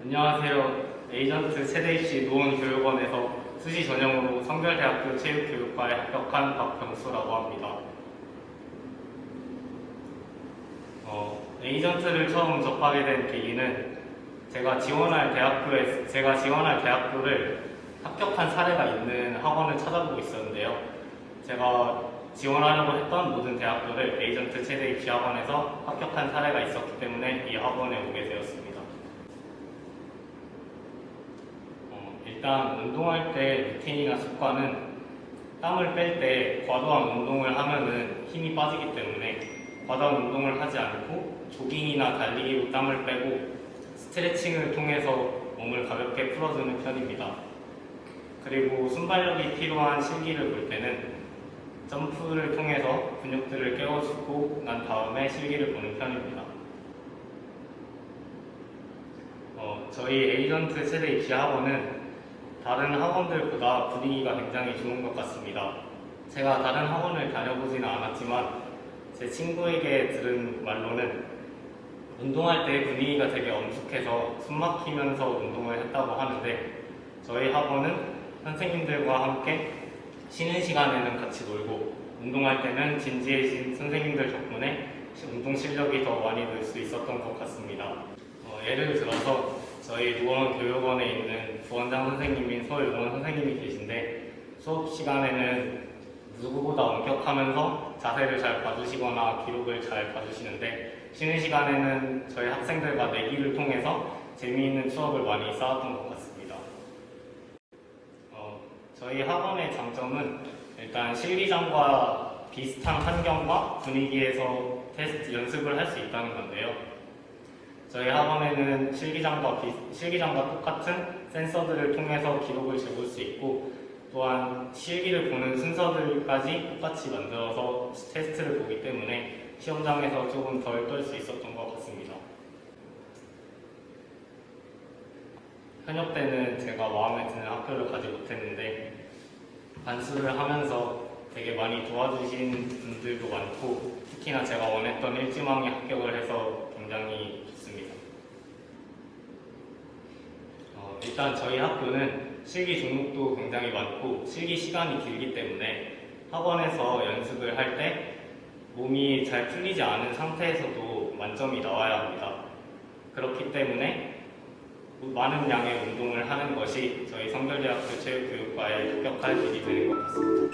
안녕하세요. 에이전트 세대 입시 노원교육원에서 수시 전형으로 성결대학교 체육교육과에 합격한 박병수라고 합니다. 어, 에이전트를 처음 접하게 된 계기는 제가 지원할 대학교에 제가 지원할 대학교를 합격한 사례가 있는 학원을 찾아보고 있었는데요. 제가 지원하려고 했던 모든 대학교를 에이전트 최대 입시 학원에서 합격한 사례가 있었기 때문에 이 학원에 오게 되었습니다. 어, 일단 운동할 때 루틴이나 습관은 땀을 뺄 때 과도한 운동을 하면은 힘이 빠지기 때문에 과도한 운동을 하지 않고 조깅이나 달리기로 땀을 빼고 스트레칭을 통해서 몸을 가볍게 풀어주는 편입니다. 그리고 순발력이 필요한 실기를 볼 때는 점프를 통해서 근육들을 깨워주고 난 다음에 실기를 보는 편입니다. 어, 저희 에이전트 세대 학원은 다른 학원들보다 분위기가 굉장히 좋은 것 같습니다. 제가 다른 학원을 다녀보지는 않았지만 제 친구에게 들은 말로는 운동할 때 분위기가 되게 엄숙해서 숨 막히면서 운동을 했다고 하는데 저희 학원은 선생님들과 함께 쉬는 시간에는 같이 놀고 운동할 때는 진지해진 선생님들 덕분에 운동 실력이 더 많이 늘 수 있었던 것 같습니다. 어, 예를 들어서 저희 노원 교육원에 있는 부원장 선생님인 서울원 선생님이 계신데 수업 시간에는 누구보다 엄격하면서 자세를 잘 봐주시거나 기록을 잘 봐주시는데 쉬는 시간에는 저희 학생들과 내기를 통해서 재미있는 추억을 많이 쌓았던 것 같습니다. 어, 저희 학원의 장점은 일단 실기장과 비슷한 환경과 분위기에서 테스트 연습을 할 수 있다는 건데요. 저희 학원에는 실기장과 비, 실기장과 똑같은 센서들을 통해서 기록을 재볼 수 있고 또한 실기를 보는 순서들까지 똑같이 만들어서 테스트를 보기 때문에 시험장에서 조금 덜 떨 수 있었던 것 같습니다. 현역 때는 제가 마음에 드는 학교를 가지 못했는데 반수를 하면서 되게 많이 도와주신 분들도 많고 특히나 제가 원했던 일지망에 합격을 해서 굉장히 좋습니다. 어, 일단 저희 학교는 실기 종목도 굉장히 많고 실기 시간이 길기 때문에 학원에서 연습을 할 때 몸이 잘 풀리지 않은 상태에서도 만점이 나와야 합니다. 그렇기 때문에 많은 양의 운동을 하는 것이 저희 성결대학교 체육교육과에 합격할 길이 되는 것 같습니다.